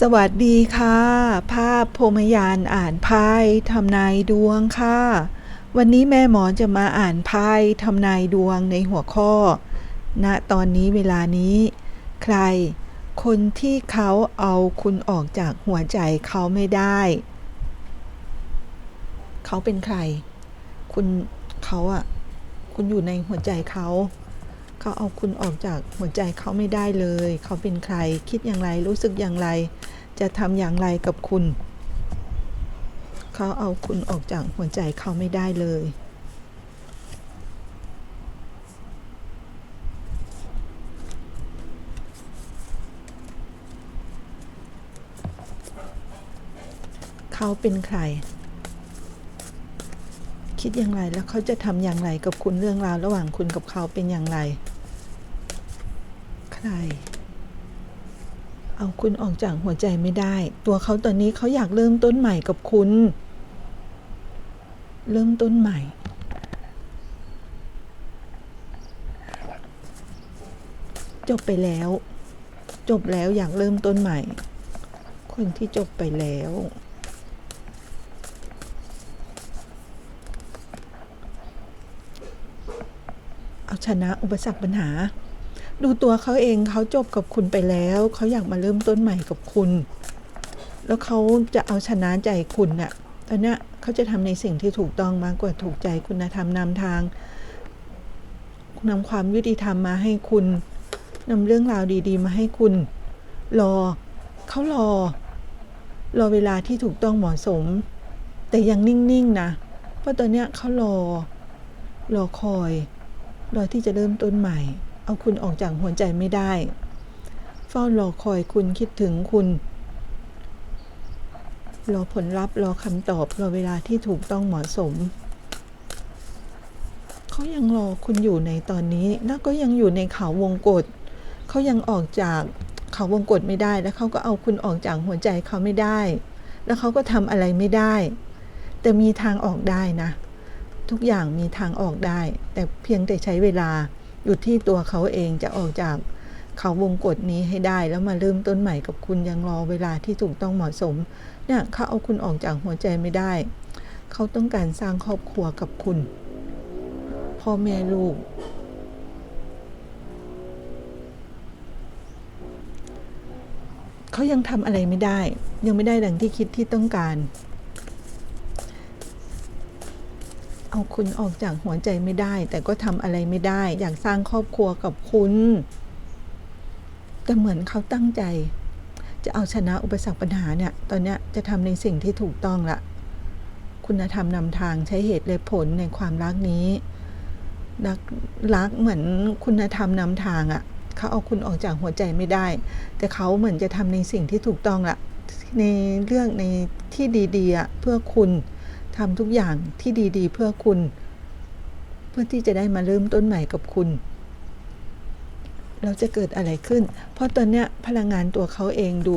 สวัสดีค่ะ ภาพพรมยานอ่านไพ่ทำนายดวงค่ะ วันนี้แม่หมอจะมาอ่านไพ่ทำนายดวงในหัวข้อ ณตอนนี้เวลานี้ ใคร คนที่เขาเอาคุณออกจากหัวใจเขาไม่ได้ เขาเป็นใคร คุณเขาอะคุณอยู่ในหัวใจเขา เขาเอาคุณออกจากหัวใจเขาไม่ได้เลย เขาเป็นใครคิดอย่างไรรู้สึกอย่างไร จะทำอย่างไรกับคุณ เขาเอาคุณออกจากหัวใจเขาไม่ได้เลยเขาเป็นใคร คิดอย่างไรแล้วเขาจะทำอย่างไรกับคุณเรื่องราวระหว่างคุณกับเขาเป็นอย่างไร ใคร เอาคุณออกจากหัวใจไม่ได้ ตัวเขาตอนนี้เขาอยากเริ่มต้นใหม่กับคุณ เริ่มต้นใหม่ จบไปแล้ว จบแล้วอยากเริ่มต้นใหม่ คนที่จบไปแล้วเอาชนะอุปสรรคปัญหา ดูตัวเขาเองเขาจบกับคุณไปแล้ว เขาอยากมาเริ่มต้นใหม่กับคุณ แล้วเขาจะเอาชนะใจคุณน่ะตอนนี้เขาจะทำในสิ่งที่ถูกต้องมากกว่าถูกใจคุณธรรมนำทางนำความยุติธรรมมาให้คุณนำเรื่องราวดี ๆ มาให้คุณ รอเขารอ รอเวลาที่ถูกต้องเหมาะสม แต่ยังนิ่ง ๆ นะ เพราะตอนนี้เขารอ รอคอย รอที่จะเริ่มต้นใหม่ เอาคุณออกจากหัวใจไม่ได้ เฝ้ารอคอยคุณคิดถึงคุณ รอผลลัพธ์รอคำตอบรอเวลาที่ถูกต้องเหมาะสมเขายังรอคุณอยู่ในตอนนี้ แล้วก็ยังอยู่ในเขาวงกฏเขายังออกจากเขาวงกฏไม่ได้ แล้วเขาก็เอาคุณออกจากหัวใจเขาไม่ได้ แล้วเขาก็ทำอะไรไม่ได้ แต่มีทางออกได้นะ ทุกอย่างมีทางออกได้ แต่เพียงแต่ใช้เวลา อยู่ที่ตัวเขาเองจะออกจากเขาวงกฏนี้ให้ได้แล้วมาเริ่มต้นใหม่กับคุณยังรอเวลาที่ถูกต้องเหมาะสม เนี่ยเขาเอาคุณออกจากหัวใจไม่ได้ เขาต้องการสร้างครอบครัวกับคุณ พ่อแม่ลูก เขายังทำอะไรไม่ได้ ยังไม่ได้ดังที่คิดที่ต้องการ เอาคุณออกจากหัวใจไม่ได้ แต่ก็ทำอะไรไม่ได้ อยากสร้างครอบครัวกับคุณ แต่เหมือนเขาตั้งใจ จะเอาชนะอุปสรรคปัญหาเนี่ย ตอนเนี้ยจะทำในสิ่งที่ถูกต้องละคุณธรรมนำทางใช้เหตุและผลในความรักนี้รักรักเหมือนคุณธรรมนำทางอะ่ะเขาเอาคุณออกจากหัวใจไม่ได้ แต่เขาเหมือนจะทำในสิ่งที่ถูกต้องละในเรื่องในที่ดีๆเพื่อคุณ ทำทุกอย่างที่ดีๆ เพื่อคุณ เพื่อที่จะได้มาเริ่มต้นใหม่กับคุณ เราจะเกิดอะไรขึ้น เพราะตอนเนี้ยพลังงานตัวเขาเองดู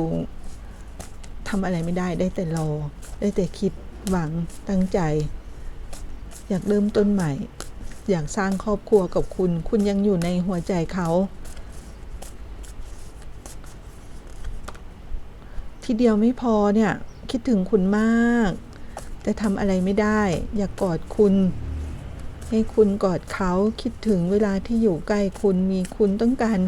ทำอะไรไม่ได้ได้แต่รอ ได้แต่คิดหวังตั้งใจ อยากเริ่มต้นใหม่ อยากสร้างครอบครัวกับคุณ คุณยังอยู่ในหัวใจเขาทีเดียวไม่พอเนี่ย คิดถึงคุณมาก แต่ทำอะไรไม่ได้ อยากกอดคุณ ให้คุณกอดเขาคิดถึงเวลาที่อยู่ใกล้คุณมีคุณต้องการ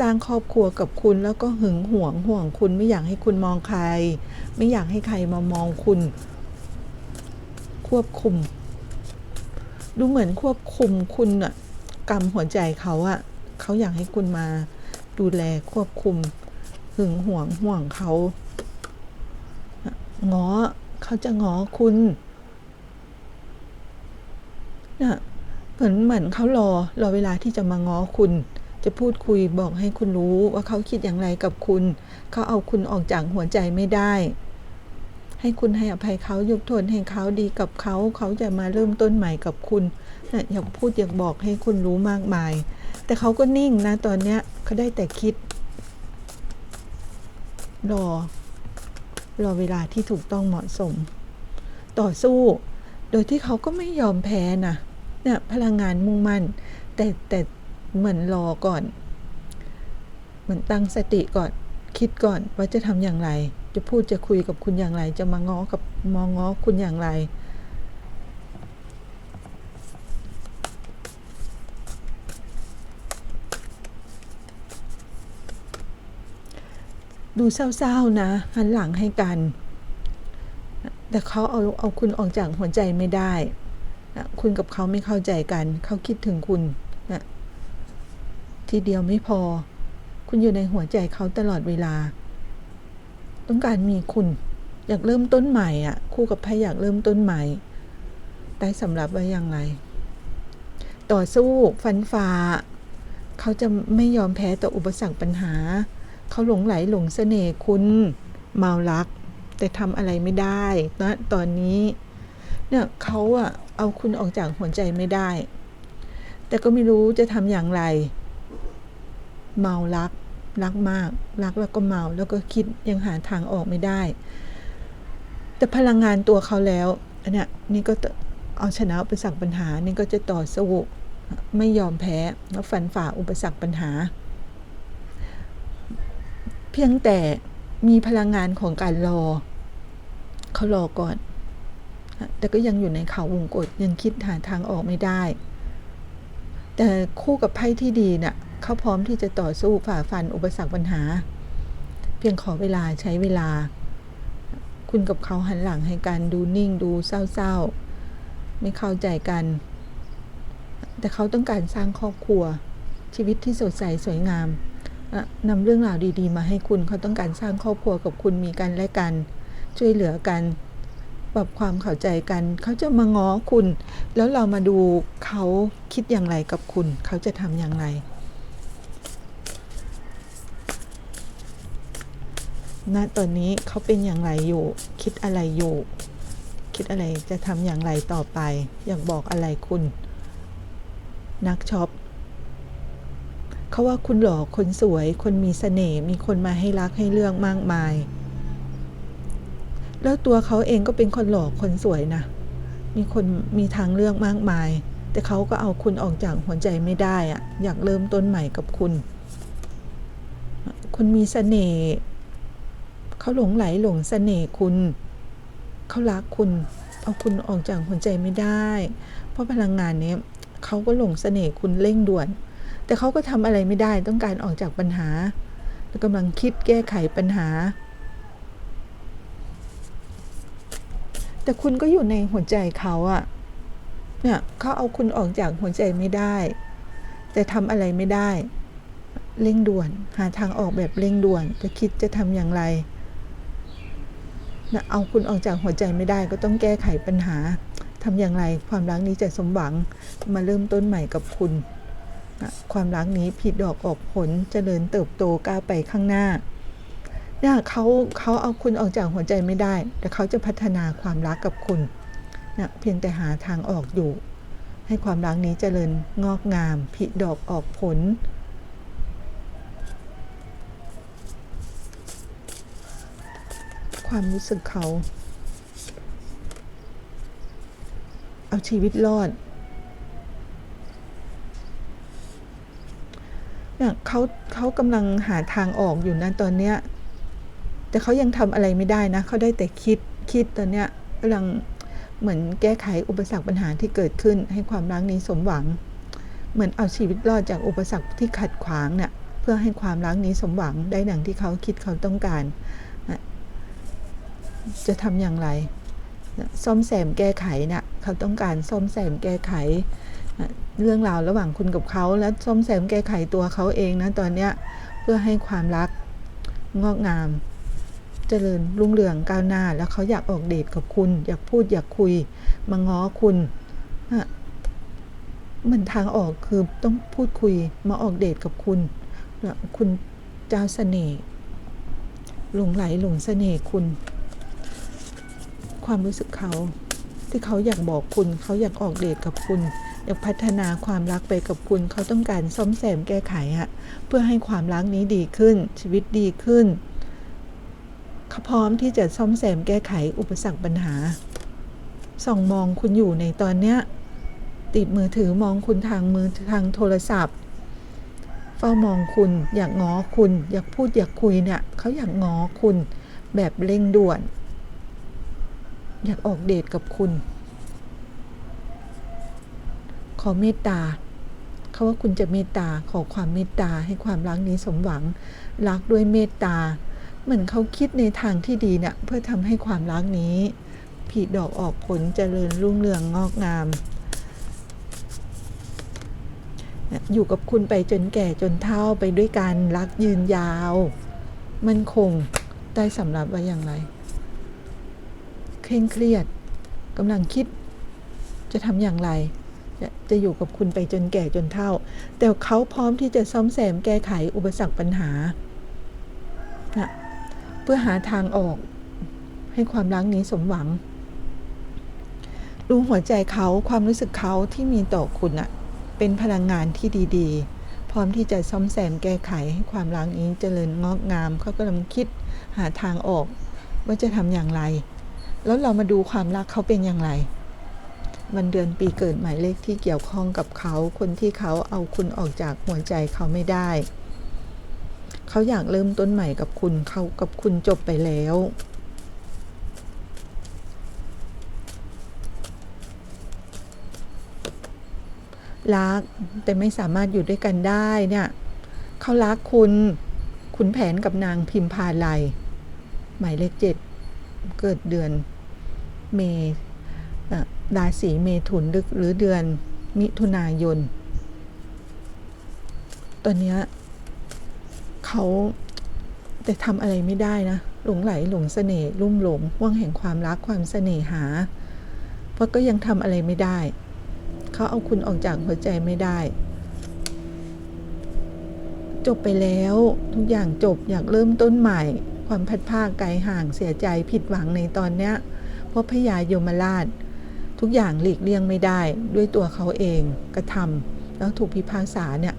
สร้างครอบครัวกับคุณแล้วก็หึงหวงห่วงคุณไม่อยากให้คุณมองใคร ไม่อยากให้ใครมามองคุณ ควบคุม ดูเหมือนควบคุมคุณอะกำหัวใจเขาอะเขาอยากให้คุณมาดูแลควบคุมหึงหวงห่วงเขาง้อ เขาจะง้อคุณนี่ยเหมือนเหมือนเขารอรอเวลาที่จะมาง้อคุณ จะพูดคุยบอกให้คุณรู้ว่าเขาคิดอย่างไรกับคุณ เขาเอาคุณออกจากหัวใจไม่ได้ ให้คุณให้อภัยเขายกโทษให้เขาดีกับเขาเขาจะมาเริ่มต้นใหม่กับคุณนะอยากพูดอยากบอกให้คุณรู้มากมาย แต่เขาก็นิ่งนะตอนเนี้ยเขาได้แต่คิด รอ รอเวลาที่ถูกต้องเหมาะสม ต่อสู้ โดยที่เขาก็ไม่ยอมแพ้นะเนี่ยพลังงานมุ่งมั่น แต่แต่เหมือนรอก่อน เหมือนตั้งสติก่อน คิดคิดก่อนว่าจะทำอย่างไร จะพูดจะคุยกับคุณอย่างไร จะมาง้อกับมองง้อคุณอย่างไร ดูเศร้าๆนะ หันหลังให้กัน แต่เขาเอาเอาคุณออกจากหัวใจไม่ได้นะคุณกับเขาไม่เข้าใจกัน เขาคิดถึงคุณนะทีเดียวไม่พอ คุณอยู่ในหัวใจเขาตลอดเวลา ต้องการมีคุณอยากเริ่มต้นใหม่อะ คู่กับไพ่อยากเริ่มต้นใหม่ได้สำหรับไว้อย่างไร ต่อสู้ฟันฝ่าเขาจะไม่ยอมแพ้ต่ออุปสรรคปัญหา เขาหลงไหลหลงเสน่ห์คุณเมารัก แต่ทำอะไรไม่ได้นะตอนนี้เนี่ยเขาอะเอาคุณออกจากหัวใจไม่ได้ แต่ก็ไม่รู้จะทำอย่างไร เมารัก รักมาก รักแล้วก็เมาแล้วก็คิดยังหาทางออกไม่ได้ แต่พลังงานตัวเขาแล้วอันเนี้ยนี่ก็เอาชนะอุปสรรคปัญหานี่ก็จะต่อสู้ไม่ยอมแพ้แล้วฟันฝ่าอุปสรรคปัญหา เพียงแต่มีพลังงานของการรอ เขารอก่อน แต่ก็ยังอยู่ในเขาวงกฏยังคิดหาทางออกไม่ได้ แต่คู่กับไพ่ที่ดีน่ะเขาพร้อมที่จะต่อสู้ฝ่าฟันอุปสรรคปัญหา เพียงขอเวลาใช้เวลา คุณกับเขาหันหลังให้กันดูนิ่งดูเศร้าๆ ไม่เข้าใจกัน แต่เขาต้องการสร้างครอบครัวชีวิตที่สดใสสวยงาม นำเรื่องราวดี ๆ มาให้คุณเขาต้องการสร้างครอบครัวกับคุณมีกันและกัน ช่วยเหลือกันปรับความเข้าใจกันเขาจะมาง้อคุณ แล้วเรามาดูเขาคิดอย่างไรกับคุณ เขาจะทำอย่างไร ณตอนนี้เขาเป็นอย่างไรอยู่ คิดอะไรอยู่ คิดอะไรจะทำอย่างไรต่อไป อยากบอกอะไรคุณ นักช็อป เขาว่าคุณหล่อคนสวย คนมีเสน่ห์มีคนมาให้รักให้เลือกมากมาย แล้วตัวเขาเองก็เป็นคนหล่อคนสวยนะ มีคนมีทางเลือกมากมาย แต่เขาก็เอาคุณออกจากหัวใจไม่ได้อะอยากเริ่มต้นใหม่กับคุณ คุณมีเสน่ห์เขาหลงไหลหลงเสน่ห์คุณเขารักคุณเอาคุณออกจากหัวใจไม่ได้ เพราะพลังงานนี้เขาก็หลงเสน่ห์คุณเร่งด่วน แต่เขาก็ทำอะไรไม่ได้ต้องการออกจากปัญหา แล้วกำลังคิดแก้ไขปัญหา แต่คุณก็อยู่ในหัวใจเขาอะเนี่ยเขาเอาคุณออกจากหัวใจไม่ได้ แต่ทำอะไรไม่ได้ เร่งด่วน หาทางออกแบบเร่งด่วน จะคิดจะทำอย่างไรนะเอาคุณออกจากหัวใจไม่ได้ก็ต้องแก้ไขปัญหาทำอย่างไรความรักนี้จะสมหวังมาเริ่มต้นใหม่กับคุณ ความรักนี้ผิดดอกออกผลเจริญเติบโตก้าวไปข้างหน้าเนี่ยเขาเขาเอาคุณออกจากหัวใจไม่ได้ แต่เขาจะพัฒนาความรักกับคุณนะเพียงแต่หาทางออกอยู่ ให้ความรักนี้เจริญงอกงามผิดดอกออกผล ความรู้สึกเขา เอาชีวิตรอด เขาเขากำลังหาทางออกอยู่นะตอนเนี้ย แต่เขายังทำอะไรไม่ได้นะเขาได้แต่คิดคิดตอนเนี้ยกำลังเหมือนแก้ไขอุปสรรคปัญหาที่เกิดขึ้นให้ความรักนี้สมหวัง เหมือนเอาชีวิตรอดจากอุปสรรคที่ขัดขวางเนี่ยเพื่อให้ความรักนี้สมหวังได้ดังที่เขาคิดเขาต้องการ จะทำอย่างไร ซ่อมแซมแก้ไขเนี่ยเขาต้องการซ่อมแซมแก้ไข เรื่องราวระหว่างคุณกับเขาและซ่อมแซมแก้ไขตัวเขาเองนะตอนเนี้ยเพื่อให้ความรักงอกงาม เจริญรุ่งเรืองก้าวหน้า แล้วเขาอยากออกเดทกับคุณ อยากพูดอยากคุยมาง้อคุณอะมันทางออกคือต้องพูดคุยมาออกเดทกับคุณแล้วคุณเจ้าเสน่ห์หลงไหลหลงเสน่ห์คุณ ความรู้สึกเขา ที่เขาอยากบอกคุณ เขาอยากออกเดทกับคุณ อยากพัฒนาความรักไปกับคุณ เขาต้องการซ่อมแซมแก้ไขอะเพื่อให้ความรักนี้ดีขึ้น ชีวิตดีขึ้น เขาพร้อมที่จะซ่อมแซมแก้ไขอุปสรรคปัญหา ส่องมองคุณอยู่ในตอนเนี้ยติดมือถือมองคุณทางมือทางโทรศัพท์ เฝ้ามองคุณ อยากง้อคุณ อยากพูดอยากคุยเนี่ยเขาอยากง้อคุณแบบเร่งด่วน อยากออกเดทกับคุณ ขอเมตตาเขาว่าคุณจะเมตตาขอความเมตตาให้ความรักนี้สมหวัง รักด้วยเมตตา เหมือนเขาคิดในทางที่ดีเนี่ยเพื่อทำให้ความรักนี้ผลิดอกออกผลเจริญรุ่งเรืองงอกงาม อยู่กับคุณไปจนแก่จนเฒ่าไปด้วยกันรักยืนยาว มันคงได้สำหรับว่าอย่างไร เคร่งเครียดกำลังคิดจะทำอย่างไรจะจะอยู่กับคุณไปจนแก่จนเฒ่า แต่เขาพร้อมที่จะซ่อมแซมแก้ไขอุปสรรคปัญหานะเพื่อหาทางออกให้ความรักนี้สมหวังรู้หัวใจเขาความรู้สึกเขาที่มีต่อคุณอะเป็นพลังงานที่ดีๆ พร้อมที่จะซ่อมแซมแก้ไขให้ความรักนี้เจริญงอกงามเขากำลังคิดหาทางออกว่าจะทำอย่างไร แล้วเรามาดูความรักเขาเป็นอย่างไร วันเดือนปีเกิดหมายเลขที่เกี่ยวข้องกับเขา คนที่เขาเอาคุณออกจากหัวใจเขาไม่ได้ เขาอยากเริ่มต้นใหม่กับคุณเขากับคุณจบไปแล้วรักแต่ไม่สามารถอยู่ด้วยกันได้เนี่ยเขารักคุณ คุณแผนกับนางพิมพาไลยหมายเลขเจ็ด เกิดเดือนเมราศีเมถุนหรือหรือเดือนมิถุนายน ตอนเนี้ยเขาแต่ทำอะไรไม่ได้นะ หลงไหลหลงเสน่ห์ลุ่มหลงว่างแห่งความรักความเสน่หา เพราะก็ยังทำอะไรไม่ได้ เขาเอาคุณออกจากหัวใจไม่ได้ จบไปแล้วทุกอย่างจบอยากเริ่มต้นใหม่ ความพัดภาไกลห่างเสียใจผิดหวังในตอนเนี้ยเพราะพญายมราช ทุกอย่างหลีกเลี่ยงไม่ได้ด้วยตัวเขาเองกระทำแล้วถูกพิพากษาเนี่ย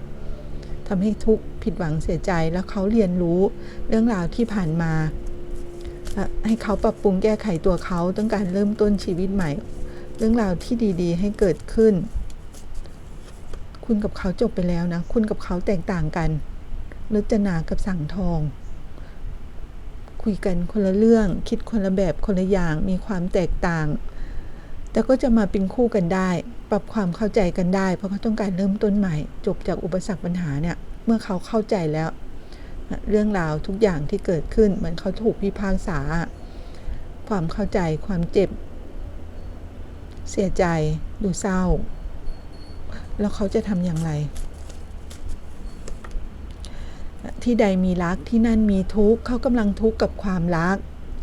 ทำให้ทุกผิดหวังเสียใจแล้วเขาเรียนรู้เรื่องราวที่ผ่านมา ให้เขาปรับปรุงแก้ไขตัวเขาต้องการเริ่มต้นชีวิตใหม่ เรื่องราวที่ดีๆ ให้เกิดขึ้น คุณกับเขาจบไปแล้วนะ คุณกับเขาแตกต่างกันรจนากับสังทอง คุยกันคนละเรื่อง คิดคนละแบบคนละอย่างมีความแตกต่าง แต่ก็จะมาเป็นคู่กันได้ ปรับความเข้าใจกันได้ เพราะเขาต้องการเริ่มต้นใหม่ จบจากอุปสรรคปัญหาเนี่ยเมื่อเขาเข้าใจแล้ว เรื่องราวทุกอย่างที่เกิดขึ้นเหมือนเขาถูกพิพากษา ความเข้าใจความเจ็บ เสียใจดูเศร้า แล้วเขาจะทำอย่างไร ที่ใดมีรักที่นั่นมีทุกข์เขากำลังทุกข์กับความรัก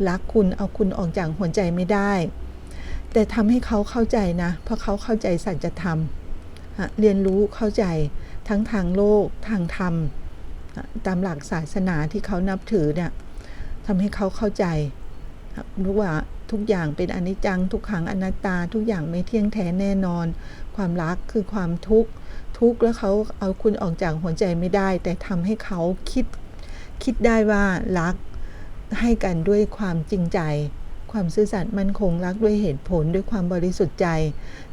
รักคุณเอาคุณออกจากหัวใจไม่ได้ แต่ทำให้เขาเข้าใจนะ เพราะเขาเข้าใจสัจธรรมเรียนรู้เข้าใจทั้งทางโลกทางธรรม ตามหลักศาสนาที่เขานับถือเนี่ยทำให้เขาเข้าใจรู้ว่าทุกอย่างเป็นอนิจจังทุกขังอนัตตาทุกอย่างไม่เที่ยงแท้แน่นอน ความรักคือความทุกข์ ทุกข์แล้วเขาเอาคุณออกจากหัวใจไม่ได้ แต่ทำให้เขาคิดคิดได้ว่ารักให้กันด้วยความจริงใจ ความซื่อสัตย์มั่นคงรักด้วยเหตุผลด้วยความบริสุทธิ์ใจ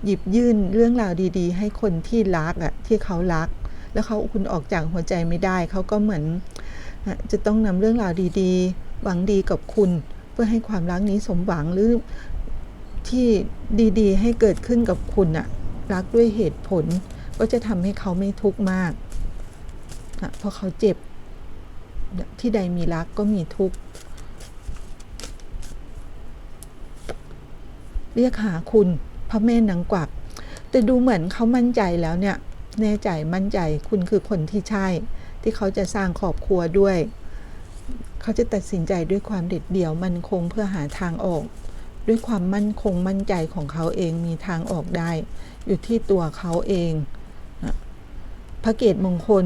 หยิบยื่นเรื่องราวดี ๆ ให้คนที่รักอะที่เขารัก แล้วเขาคุณออกจากหัวใจไม่ได้ เขาก็เหมือนจะต้องนำเรื่องราวดีๆ หวังดีกับคุณ เพื่อให้ความรักนี้สมหวังหรือที่ดีๆ ให้เกิดขึ้นกับคุณอะรักด้วยเหตุผล ก็จะทำให้เขาไม่ทุกข์มากนะเพราะเขาเจ็บ ที่ใดมีรักก็มีทุกข์ เรียกหาคุณพระแม่นางกวัก แต่ดูเหมือนเขามั่นใจแล้วเนี่ย แน่ใจมั่นใจคุณคือคนที่ใช่ ที่เขาจะสร้างครอบครัวด้วย เขาจะตัดสินใจด้วยความเด็ดเดี่ยวมั่นคงเพื่อหาทางออก ด้วยความมั่นคงมั่นใจของเขาเองมีทางออกได้ อยู่ที่ตัวเขาเอง พระเกตมงคล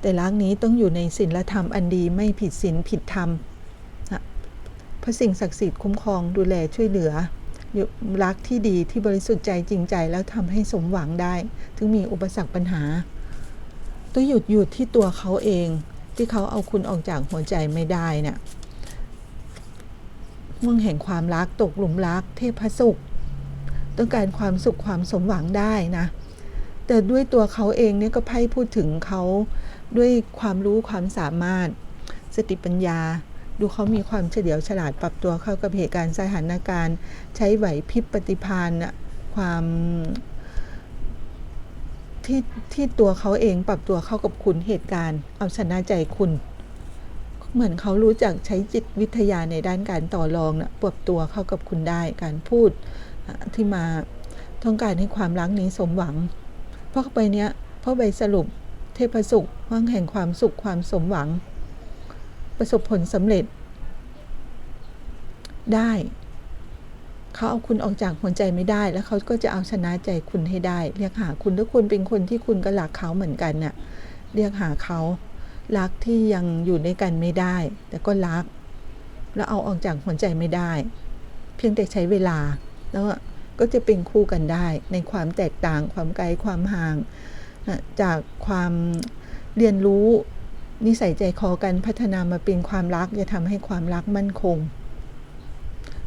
แต่รักนี้ต้องอยู่ในศีลธรรมอันดีไม่ผิดศีลผิดธรรมพระสิ่งศักดิ์สิทธิ์คุ้มครองดูแลช่วยเหลือรักที่ดีที่บริสุทธิ์ใจจริงใจแล้วทำให้สมหวังได้ ถึงมีอุปสรรคปัญหาต้องหยุดหยุดที่ตัวเขาเองที่เขาเอาคุณออกจากหัวใจไม่ได้เนี่ยห่วงแห่งความรักตกหลุมรักเทพสุข ต้องการความสุขความสมหวังได้นะ แต่ด้วยตัวเขาเองเนี่ยก็ไพ่พูดถึงเขาด้วยความรู้ความสามารถ สติปัญญา ดูเขามีความเฉลียวฉลาดปรับตัวเข้ากับเหตุการณ์สถานการณ์ ใช้ไหวพริบปฏิภาณน่ะความที่ที่ตัวเขาเองปรับตัวเข้ากับคุณเหตุการณ์ เอาชนะใจคุณ เหมือนเขารู้จักใช้จิตวิทยาในด้านการต่อรองนะปรับตัวเข้ากับคุณได้การพูดที่มาต้องการให้ความรักนี้สมหวัง เพราะใบเนี้ยเพราะใบสรุปเทพสุขว่างแห่งความสุขความสมหวัง ประสบผลสำเร็จ ได้ เขาเอาคุณออกจากหัวใจไม่ได้ แล้วเขาก็จะเอาชนะใจคุณให้ได้ เรียกหาคุณถ้าคุณเป็นคนที่คุณก็รักเขาเหมือนกันน่ะเรียกหาเขารักที่ยังอยู่ด้วยกันไม่ได้ แต่ก็รัก แล้วเอาออกจากหัวใจไม่ได้ เพียงแต่ใช้เวลาแล้ว ก็จะเป็นคู่กันได้ ในความแตกต่างความไกลความห่างนะจากความเรียนรู้นิสัยใจคอกันพัฒนามาเป็นความรักจะทำให้ความรักมั่นคง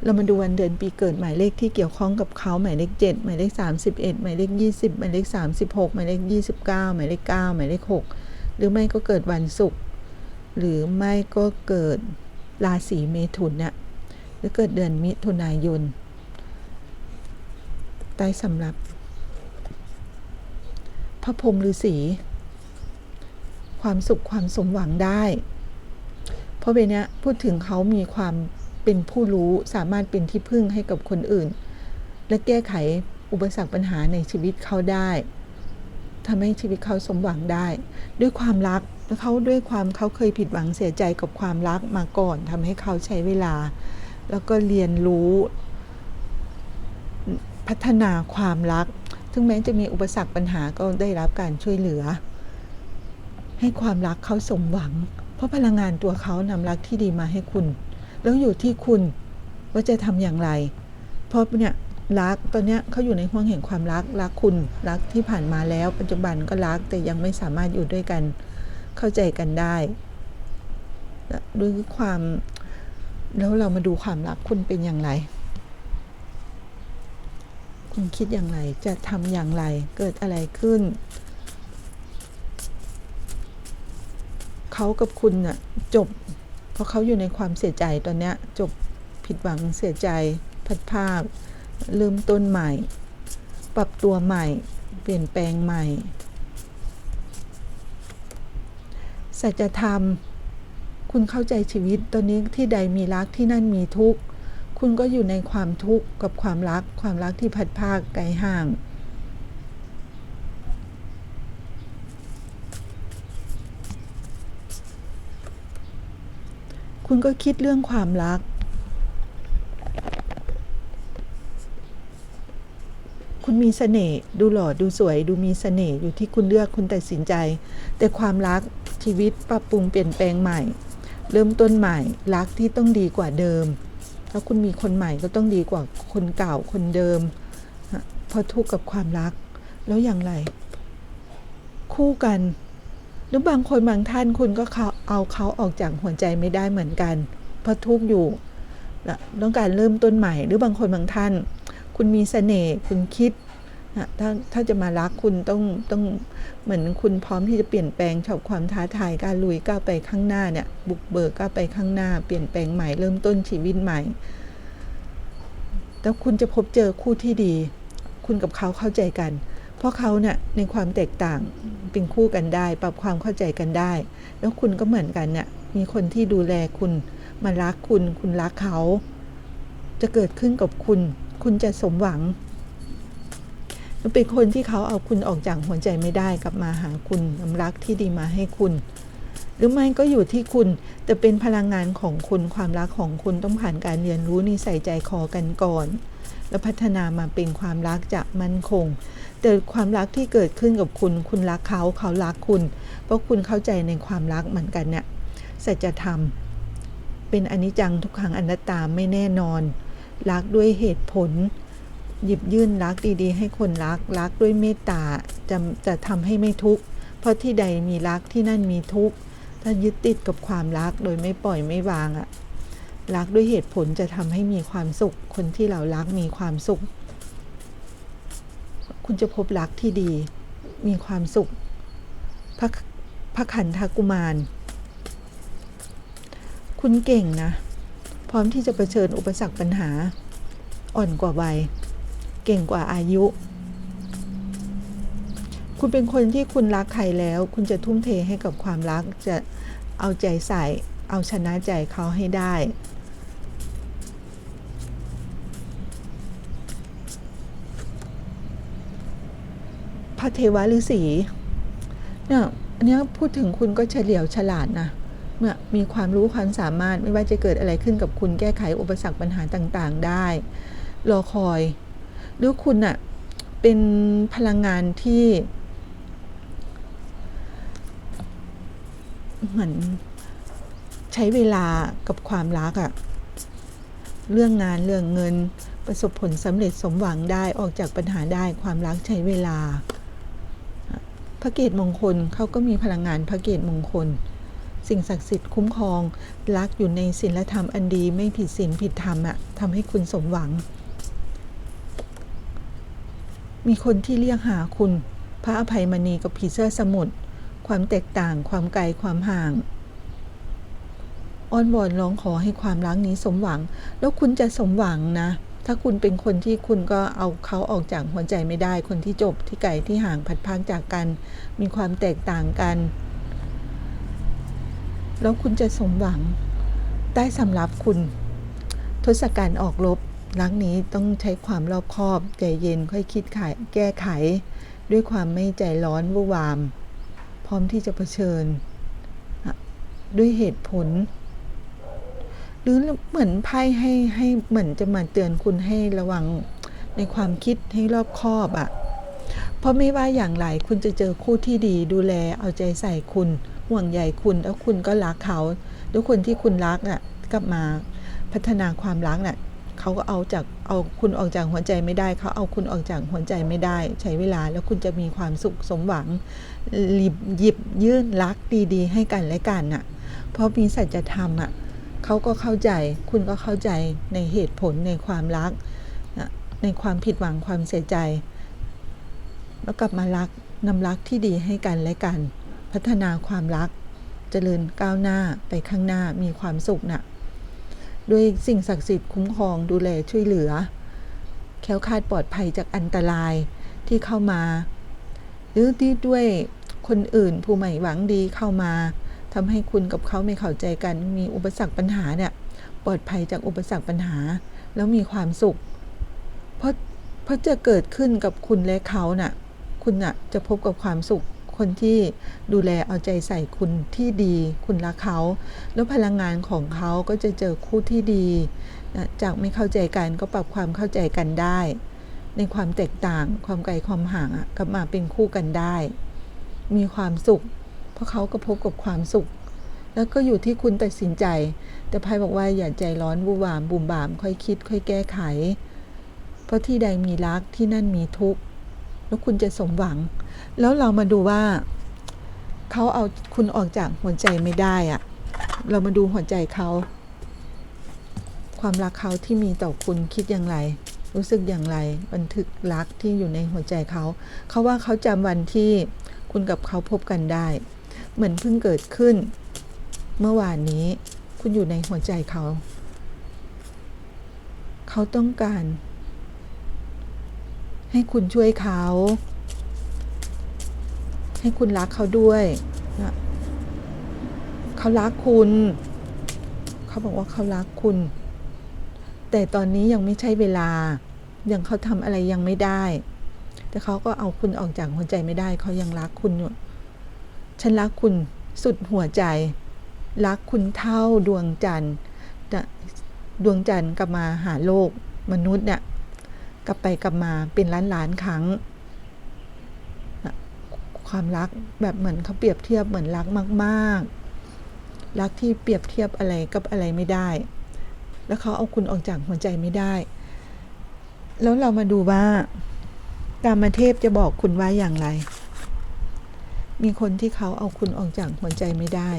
เรามาดูวันเดือนปีเกิดหมายเลขที่เกี่ยวข้องกับเขาหมายเลข 7 หมายเลข 31 หมายเลข 20 หมายเลข 36 หมายเลข 29 หมายเลข 9 หมายเลข 6 หรือไม่ก็เกิดวันศุกร์หรือไม่ก็เกิดราศีเมถุนเนี่ยหรือเกิดเดือนมิถุนายน ใต้สำรับ พระพรหมฤาษีความสุขความสมหวังได้ เพราะเบเนี้ยพูดถึงเขามีความเป็นผู้รู้สามารถเป็นที่พึ่งให้กับคนอื่น และแก้ไขอุปสรรคปัญหาในชีวิตเขาได้ทำให้ชีวิตเขาสมหวังได้ ด้วยความรักแล้วเขาด้วยความเขาเคยผิดหวังเสียใจกับความรักมาก่อนทำให้เขาใช้เวลา แล้วก็เรียนรู้ พัฒนาความรัก ถึงแม้จะมีอุปสรรคปัญหาก็ได้รับการช่วยเหลือ ให้ความรักเขาสมหวัง เพราะพลังงานตัวเขานำรักที่ดีมาให้คุณ แล้วอยู่ที่คุณว่าจะทำอย่างไร เพราะเนี่ยรักตอนเนี้ยเขาอยู่ในห่วงแห่งความรักรักคุณรักที่ผ่านมาแล้ว ปัจจุบันก็รักแต่ยังไม่สามารถอยู่ด้วยกันเข้าใจกันได้ด้วยความแล้วเรามาดูความรักคุณเป็นอย่างไร คุณคิดอย่างไร จะทำอย่างไร เกิดอะไรขึ้น เขากับคุณน่ะจบ เพราะเขาอยู่ในความเสียใจตอนเนี้ยจบผิดหวังเสียใจพัดภาคเริ่มต้นใหม่ ปรับตัวใหม่ เปลี่ยนแปลงใหม่ สัจธรรม คุณเข้าใจชีวิตตอนนี้ที่ใดมีรักที่นั่นมีทุกข์ คุณก็อยู่ในความทุกข์กับความรัก ความรักที่พัดภาคไกลห่าง คุณก็คิดเรื่องความรัก คุณมีเสน่ห์ดูหล่อดูสวย ดูมีเสน่ห์อยู่ที่คุณเลือกคุณตัดสินใจ แต่ความรักชีวิตปรับปรุงเปลี่ยนแปลงใหม่ เริ่มต้นใหม่รักที่ต้องดีกว่าเดิม ถ้าคุณมีคนใหม่ก็ต้องดีกว่าคนเก่าคนเดิมเพราะทุกข์กับความรัก แล้วอย่างไร คู่กัน หรือบางคนบางท่านคุณก็เขาเอาเขาออกจากหัวใจไม่ได้เหมือนกัน เพราะทุกข์อยู่และต้องการเริ่มต้นใหม่ หรือบางคนบางท่าน คุณมีเสน่ห์คุณคิด ถ้าถ้าจะมารักคุณต้องต้องเหมือนคุณพร้อมที่จะเปลี่ยนแปลงชอบความท้าทายการลุยก้าวไปข้างหน้าเนี่ย บุกเบิกก้าวไปข้างหน้า เปลี่ยนแปลงใหม่เริ่มต้นชีวิตใหม่ แล้วคุณจะพบเจอคู่ที่ดี คุณกับเขาเข้าใจกัน เพราะเขาเนี่ยในความแตกต่างเป็นคู่กันได้ ปรับความเข้าใจกันได้ แล้วคุณก็เหมือนกันเนี่ยมีคนที่ดูแลคุณมารักคุณ คุณรักเขา จะเกิดขึ้นกับคุณ คุณจะสมหวัง เป็นคนที่เขาเอาคุณออกจากหัวใจไม่ได้กลับมาหาคุณนำรักที่ดีมาให้คุณ หรือไม่ก็อยู่ที่คุณ แต่เป็นพลังงานของคุณความรักของคุณต้องผ่านการเรียนรู้นิสัยใจคอกันก่อน แล้วพัฒนามาเป็นความรักจะมั่นคง แต่ความรักที่เกิดขึ้นกับคุณ คุณรักเขาเขารักคุณ เพราะคุณเข้าใจในความรักเหมือนกันเนี่ยสัจธรรม เป็นอนิจจังทุกขังอนัตตาไม่แน่นอน รักด้วยเหตุผล หยิบยื่นรักดีๆ ให้คนรักรักด้วยเมตตาจะจะทำให้ไม่ทุกข์เพราะที่ใดมีรักที่นั่นมีทุกข์ถ้ายึดติดกับความรักโดยไม่ปล่อยไม่วางอะรักด้วยเหตุผลจะทำให้มีความสุข คนที่เรารักมีความสุข คุณจะพบรักที่ดี มีความสุขพระพระขันธกุมาร คุณเก่งนะ พร้อมที่จะเผชิญอุปสรรคปัญหา อ่อนกว่าวัย เก่งกว่าอายุ คุณเป็นคนที่คุณรักใครแล้ว คุณจะทุ่มเทให้กับความรักจะเอาใจใส่ เอาชนะใจเขาให้ได้ พระเทวฤาษีเนี่ยอันนี้พูดถึงคุณก็เฉลียวฉลาดนะเนี่ยมีความรู้ความสามารถไม่ว่าจะเกิดอะไรขึ้นกับคุณแก้ไขอุปสรรคปัญหาต่างๆ ได้ รอคอย หรือคุณอะเป็นพลังงานที่ เหมือนใช้เวลากับความรักอะเรื่องงานเรื่องเงินประสบผลสำเร็จสมหวังได้ออกจากปัญหาได้ความรักใช้เวลา พระเกตมงคลเขาก็มีพลังงานพระเกตมงคล สิ่งศักดิ์สิทธิ์คุ้มครอง รักอยู่ในศีลธรรมอันดีไม่ผิดศีลผิดธรรมอะทำให้คุณสมหวัง มีคนที่เรียกหาคุณ พระอภัยมณีกับผีเสื้อสมุทรความแตกต่างความไกลความห่างอ้อนวอนร้องขอให้ความรักนี้สมหวัง แล้วคุณจะสมหวังนะ ถ้าคุณเป็นคนที่คุณก็เอาเขาออกจากหัวใจไม่ได้ คนที่จบที่ไกลที่ห่างพัดพรากจากกัน มีความแตกต่างกัน แล้วคุณจะสมหวังได้สำหรับคุณ ทศกัณฐ์ออกรบ รักนี้ต้องใช้ความรอบคอบใจเย็นค่อยคิดไขแก้ไข ด้วยความไม่ใจร้อนวุ่นวาม พร้อมที่จะเผชิญ ด้วยเหตุผล หรือเหมือนไพ่ให้ให้เหมือนจะมาเตือนคุณให้ระวังในความคิดให้รอบคอบอะ่ะเพราะไม่ว่าอย่างไรคุณจะเจอคู่ที่ดีดูแลเอาใจใส่คุณ ห่วงใยคุณแล้วคุณก็รักเขา แล้วคนที่คุณรักน่ะกลับมาพัฒนาความรักน่ะ เขาก็เอาจากเอาคุณออกจากหัวใจไม่ได้เขาเอาคุณออกจากหัวใจไม่ได้ ใช้เวลาแล้วคุณจะมีความสุขสมหวังหยิบหยิบยื่นรักดีๆ ให้กันและกันน่ะ เพราะมีสัจธรรมอะเขาก็เข้าใจคุณก็เข้าใจในเหตุผลในความรักน่ะในความผิดหวังความเสียใจ แล้วกลับมารักนำรักที่ดีให้กันและกัน พัฒนาความรักเจริญก้าวหน้าไปข้างหน้ามีความสุขนะ่ะ ด้วยสิ่งศักดิ์สิทธิ์คุ้มครองดูแลช่วยเหลือ แค้วคาดปลอดภัยจากอันตรายที่เข้ามา หรือที่ด้วยคนอื่นผู้ใหม่หวังดีเข้ามาทำให้คุณกับเขาไม่เข้าใจกัน มีอุปสรรคปัญหาเนี่ยปลอดภัยจากอุปสรรคปัญหา แล้วมีความสุข เพราะเพราะจะเกิดขึ้นกับคุณและเขาน่ะ คุณน่ะจะพบกับความสุข คนที่ดูแลเอาใจใส่คุณที่ดี คุณรักเขา แล้วพลังงานของเขาก็จะเจอคู่ที่ดี จากไม่เข้าใจกันก็ปรับความเข้าใจกันได้ ในความแตกต่างความไกลความห่างกลับมาเป็นคู่กันได้ มีความสุข เพราะเขาก็พบกับความสุข แล้วก็อยู่ที่คุณตัดสินใจ แต่ไพ่บอกว่าอย่าใจร้อนบูวามบุ่มบาม ค่อยคิด ค่อยแก้ไข เพราะที่ใดมีรักที่นั่นมีทุกข์ แล้วคุณจะสมหวัง แล้วเรามาดูว่าเขาเอาคุณออกจากหัวใจไม่ได้อะเรามาดูหัวใจเขาความรักเขาที่มีต่อคุณคิดอย่างไร รู้สึกอย่างไร บันทึกรักที่อยู่ในหัวใจเขา เขาว่าเขาจำวันที่คุณกับเขาพบกันได้ เหมือนเพิ่งเกิดขึ้น เมื่อวานนี้คุณอยู่ในหัวใจเขา เขาต้องการ ให้คุณช่วยเขา ให้คุณรักเขาด้วยนะเขารักคุณ เขาบอกว่าเขารักคุณ แต่ตอนนี้ยังไม่ใช่เวลา ยังเขาทำอะไรยังไม่ได้ แต่เขาก็เอาคุณออกจากหัวใจไม่ได้ เขายังรักคุณอยู่ฉันรักคุณสุดหัวใจ รักคุณเท่าดวงจันทร์ดวงจันทร์กลับมาหาโลกมนุษย์เนี่ย กลับไปกลับมาเป็นล้านล้านครั้ง ความรักแบบเหมือนเขาเปรียบเทียบเหมือนรักมาก ๆ รักที่เปรียบเทียบอะไรกับอะไรไม่ได้ แล้วเขาเอาคุณออกจากหัวใจไม่ได้ แล้วเรามาดูว่า กามาเทพจะบอกคุณว่าอย่างไร มีคนที่เขาเอาคุณออกจากหัวใจไม่ได้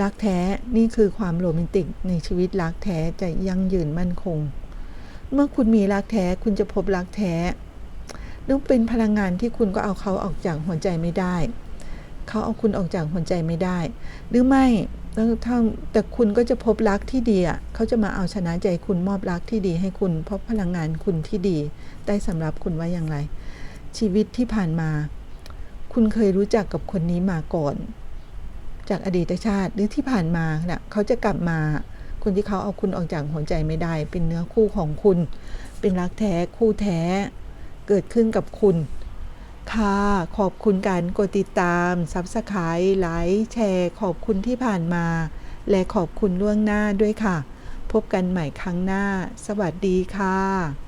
รักแท้นี่คือความโรแมนติกในชีวิตรักแท้จะยั่งยืนมั่นคง เมื่อคุณมีรักแท้คุณจะพบรักแท้หรือเป็นพลังงานที่คุณก็เอาเขาออกจากหัวใจไม่ได้ เขาเอาคุณออกจากหัวใจไม่ได้ หรือไม่ถ้าแต่คุณก็จะพบรักที่ดีอะเขาจะมาเอาชนะใจคุณมอบรักที่ดีให้คุณเพราะพลังงานคุณที่ดี ได้สำหรับคุณว่าอย่างไร ชีวิตที่ผ่านมา คุณเคยรู้จักกับคนนี้มาก่อน จากอดีตชาติหรือที่ผ่านมาเนะ่ะเขาจะกลับมาคนที่เขาเอาคุณออกจากหัวใจไม่ได้ เป็นเนื้อคู่ของคุณ เป็นรักแท้คู่แท้ เกิดขึ้นกับคุณ ค่ะ ขอบคุณการกดติดตามซับสไครต์ไลค์แชร์ ขอบคุณที่ผ่านมา และขอบคุณล่วงหน้าด้วยค่ะ พบกันใหม่ครั้งหน้า สวัสดีค่ะ